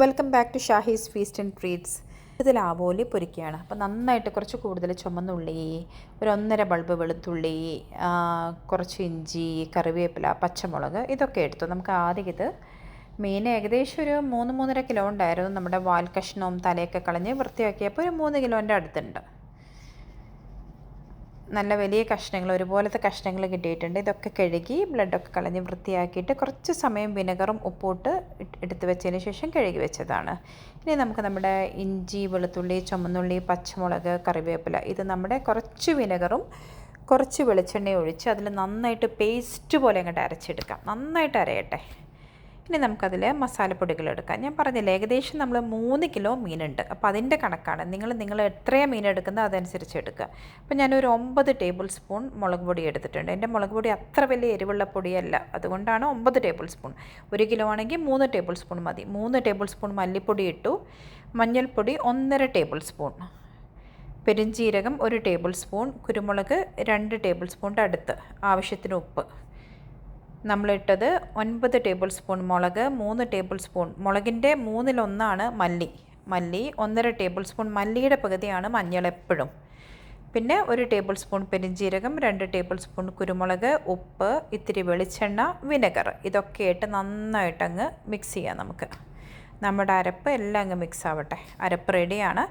Welcome back to Shahi's feast and treats ഇതിൽ ആവോലി പൊരിക്കുകയാണ്. അപ്പോൾ നന്നായിട്ട് കുറച്ച് കൂടുതൽ ചുമന്നുള്ളി ഒരു ഒന്നര ബൾബ് വെളുത്തുള്ളി കുറച്ച് ഇഞ്ചി കറിവേപ്പില പച്ചമുളക് ഇതൊക്കെ എടുത്തു. നമുക്ക് ആദ്യം ഇത് മീൻ ഏകദേശം ഒരു മൂന്ന് മൂന്നര കിലോ ഉണ്ടായിരുന്നു. നമ്മുടെ വാൽ കഷ്ണവും തലയൊക്കെ കളഞ്ഞ് വൃത്തിയാക്കിയപ്പോൾ ഒരു മൂന്ന് കിലോന്റെ അടുത്തുണ്ട്. നല്ല വലിയ കഷ്ണങ്ങൾ ഒരുപോലത്തെ കഷ്ണങ്ങൾ കിട്ടിയിട്ടുണ്ട്. ഇതൊക്കെ കഴുകി ബ്ലഡൊക്കെ കളഞ്ഞ് വൃത്തിയാക്കിയിട്ട് കുറച്ച് സമയം വിനെഗറും ഉപ്പൂട്ട് എടുത്ത് വെച്ചതിന് ശേഷം കഴുകി വെച്ചതാണ്. ഇനി നമുക്ക് നമ്മുടെ ഇഞ്ചി വെളുത്തുള്ളി ചുമന്നുള്ളി പച്ചമുളക് കറിവേപ്പില ഇത് നമ്മുടെ കുറച്ച് വിനെഗറും കുറച്ച് വെളിച്ചെണ്ണയും ഒഴിച്ച് അതിൽ നന്നായിട്ട് പേസ്റ്റ് പോലെ അങ്ങോട്ട് അരച്ചെടുക്കാം. നന്നായിട്ട് അരയട്ടെ. ഇനി നമുക്കതിൽ മസാലപ്പൊടികൾ എടുക്കാം. ഞാൻ പറഞ്ഞില്ല ഏകദേശം നമ്മൾ മൂന്ന് കിലോ മീനുണ്ട്. അപ്പോൾ അതിന്റെ കണക്കാണ്. നിങ്ങൾ നിങ്ങൾ എത്രയാണ് മീൻ എടുക്കുന്നത് അതനുസരിച്ച് എടുക്കുക. അപ്പോൾ ഞാനൊരു ഒമ്പത് ടേബിൾ സ്പൂൺ മുളക് പൊടി എടുത്തിട്ടുണ്ട്. എന്റെ മുളക് പൊടി അത്ര വലിയ എരിവുള്ള പൊടിയല്ല. അതുകൊണ്ടാണ് ഒമ്പത് ടേബിൾ സ്പൂൺ. ഒരു കിലോ ആണെങ്കിൽ മൂന്ന് ടേബിൾ സ്പൂൺ മതി. മൂന്ന് ടേബിൾ സ്പൂൺ മല്ലിപ്പൊടി ഇട്ടു. മഞ്ഞൾപ്പൊടി ഒന്നര ടേബിൾ സ്പൂൺ. പെരുംജീരകം ഒരു ടേബിൾ സ്പൂൺ. കുരുമുളക് രണ്ട് ടേബിൾ സ്പൂണിന്റെ അടുത്ത്. ആവശ്യത്തിന് ഉപ്പ്. നമ്മളിട്ടത് ഒൻപത് ടേബിൾ സ്പൂൺ മുളക് മൂന്ന് ടേബിൾ സ്പൂൺ മുളകിന്റെ മൂന്നിലൊന്നാണ് മല്ലി. മല്ലി ഒന്നര ടേബിൾ സ്പൂൺ മല്ലിയുടെ പകുതിയാണ് മഞ്ഞൾ എപ്പോഴും. പിന്നെ ഒരു ടേബിൾ സ്പൂൺ പെരിഞ്ജീരകം രണ്ട് ടേബിൾ സ്പൂൺ കുരുമുളക് ഉപ്പ് ഇത്തിരി വെളിച്ചെണ്ണ വിനെഗർ. ഇതൊക്കെ ഇട്ട് നന്നായിട്ടങ്ങ് മിക്സ് ചെയ്യാം നമുക്ക്. നമ്മുടെ അരപ്പ് എല്ലാം അങ്ങ് മിക്സ് ആവട്ടെ. അരപ്പ് റെഡിയാണ്.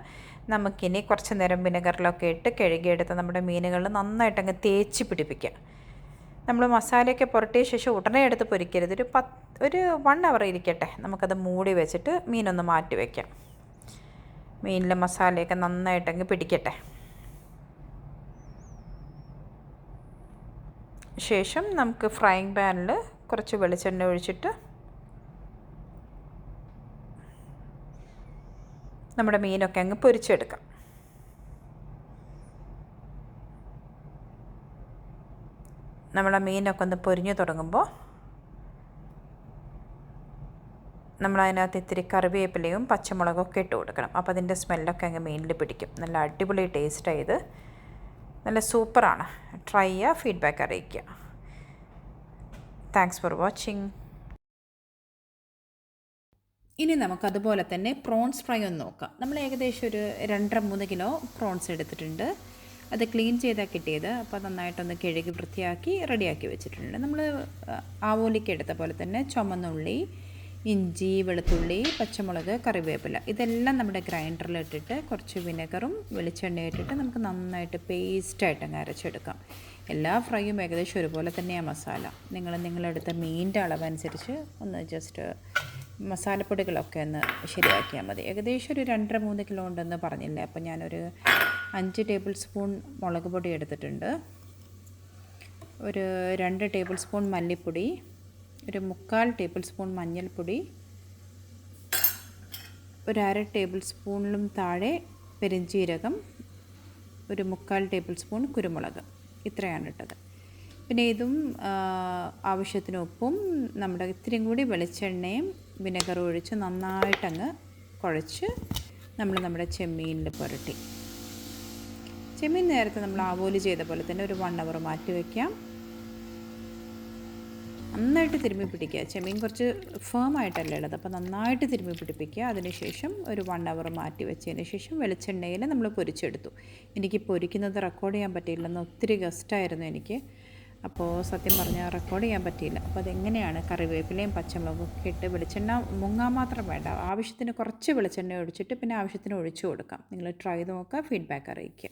നമുക്കിനി കുറച്ച് നേരം വിനെഗറിലൊക്കെ ഇട്ട് കഴുകിയെടുത്ത് നമ്മുടെ മീനുകളിൽ നന്നായിട്ടങ്ങ് തേച്ച് പിടിപ്പിക്കാം. നമ്മൾ മസാലയൊക്കെ പുരട്ടിയ ശേഷം ഉടനെ എടുത്ത് പൊരിക്കരുത്. ഒരു പത്ത് ഒരു വൺ അവർ ഇരിക്കട്ടെ. നമുക്കത് മൂടി വെച്ചിട്ട് മീനൊന്ന് മാറ്റി വയ്ക്കാം മീനിലെ മസാലയൊക്കെ നന്നായിട്ടങ്ങ് പിടിക്കട്ടെ. ശേഷം നമുക്ക് ഫ്രൈങ് പാനിൽ കുറച്ച് വെളിച്ചെണ്ണ ഒഴിച്ചിട്ട് നമ്മുടെ മീനൊക്കെ അങ്ങ് പൊരിച്ചെടുക്കാം. നമ്മുടെ മീനൊക്കെ ഒന്ന് പൊരിഞ്ഞു തുടങ്ങുമ്പോൾ നമ്മളതിനകത്ത് ഇത്തിരി കറിവേപ്പിലയും പച്ചമുളകൊക്കെ ഇട്ട് കൊടുക്കണം. അപ്പോൾ അതിന്റെ സ്മെല്ലൊക്കെ അങ്ങ് മീനിൽ പിടിക്കും. നല്ല അടിപൊളി ടേസ്റ്റാണ് ഇത്. നല്ല സൂപ്പറാണ്. ട്രൈ ചെയ്യുക ഫീഡ്ബാക്ക് അറിയിക്കുക താങ്ക്സ് ഫോർ വാച്ചിങ് ഇനി നമുക്കതുപോലെ തന്നെ പ്രോൺസ് ഫ്രൈ ഒന്ന് നോക്കാം. നമ്മൾ ഏകദേശം ഒരു രണ്ടര മൂന്ന് കിലോ പ്രോൺസ് എടുത്തിട്ടുണ്ട്. അത് ക്ലീൻ ചെയ്താൽ കിട്ടിയത്. അപ്പോൾ നന്നായിട്ടൊന്ന് കഴുകി വൃത്തിയാക്കി റെഡിയാക്കി വെച്ചിട്ടുണ്ട്. നമ്മൾ ആവോലിക്ക് എടുത്ത പോലെ തന്നെ ചുമന്നുള്ളി ഇഞ്ചി വെളുത്തുള്ളി പച്ചമുളക് കറിവേപ്പില ഇതെല്ലാം നമ്മുടെ ഗ്രൈൻഡറിലിട്ടിട്ട് കുറച്ച് വിനെഗറും വെളിച്ചെണ്ണയും ഇട്ടിട്ട് നമുക്ക് നന്നായിട്ട് പേസ്റ്റായിട്ട് അങ്ങ് അരച്ചെടുക്കാം. എല്ലാ ഫ്രൈയും ഏകദേശം ഒരുപോലെ തന്നെയാണ് മസാല. നിങ്ങൾ നിങ്ങളെടുത്ത മീനിന്റെ അളവനുസരിച്ച് ഒന്ന് ജസ്റ്റ് മസാലപ്പൊടികളൊക്കെ ഒന്ന് ശരിയാക്കിയാൽ മതി. ഏകദേശം ഒരു രണ്ടര മൂന്ന് കിലോ ഉണ്ടെന്ന് പറഞ്ഞില്ലേ അപ്പോൾ ഞാനൊരു അഞ്ച് ടേബിൾ സ്പൂൺ മുളക് പൊടി എടുത്തിട്ടുണ്ട്. ഒരു രണ്ട് ടേബിൾ സ്പൂൺ മല്ലിപ്പൊടി ഒരു മുക്കാൽ ടേബിൾ സ്പൂൺ മഞ്ഞൾപ്പൊടി ഒരു അര ടേബിൾ സ്പൂണിലും താഴെ പെരിഞ്ജീരകം ഒരു മുക്കാൽ ടേബിൾ സ്പൂൺ കുരുമുളക്. ഇത്രയാണ് ഇട്ടത്. പിന്നെ ഇതും ആവശ്യത്തിനൊപ്പം നമ്മുടെ ഇത്തിരിയും കൂടി വെളിച്ചെണ്ണയും വിനെഗറും ഒഴിച്ച് നന്നായിട്ടങ്ങ് കുഴച്ച് നമ്മൾ നമ്മുടെ ചെമ്മീനിൽ പുരട്ടി. ചെമ്മീൻ നേരത്തെ നമ്മൾ ആവോലി ചെയ്ത പോലെ തന്നെ ഒരു വൺ അവർ മാറ്റി വയ്ക്കാം നന്നായിട്ട് തിരുമ്മി പിടിക്കുക. ചെമ്മീൻ കുറച്ച് ഫേം ആയിട്ടല്ലേ ഉള്ളത്. അപ്പോൾ നന്നായിട്ട് തിരുമ്മി പിടിപ്പിക്കുക. അതിനുശേഷം ഒരു വൺ അവർ മാറ്റി വെച്ചതിന് ശേഷം വെളിച്ചെണ്ണയിൽ നമ്മൾ പൊരിച്ചെടുത്തു. എനിക്ക് പൊരിക്കുന്നത് റെക്കോർഡ് ചെയ്യാൻ പറ്റിയില്ലെന്ന് ഒത്തിരി ഗസ്റ്റായിരുന്നു എനിക്ക്. അപ്പോൾ സത്യം പറഞ്ഞാൽ റെക്കോർഡ് ചെയ്യാൻ പറ്റിയില്ല. അപ്പോൾ അതെങ്ങനെയാണ് കറിവേപ്പിലയും പച്ചമുളകും ഒക്കെ ഇട്ട് വെളിച്ചെണ്ണ മുങ്ങാൻ മാത്രം വേണ്ട. ആവശ്യത്തിന് കുറച്ച് വെളിച്ചെണ്ണ ഒഴിച്ചിട്ട് പിന്നെ ആവശ്യത്തിന് ഒഴിച്ചു കൊടുക്കാം. നിങ്ങൾ ട്രൈ നോക്കുക ഫീഡ്ബാക്ക് അറിയിക്കുക.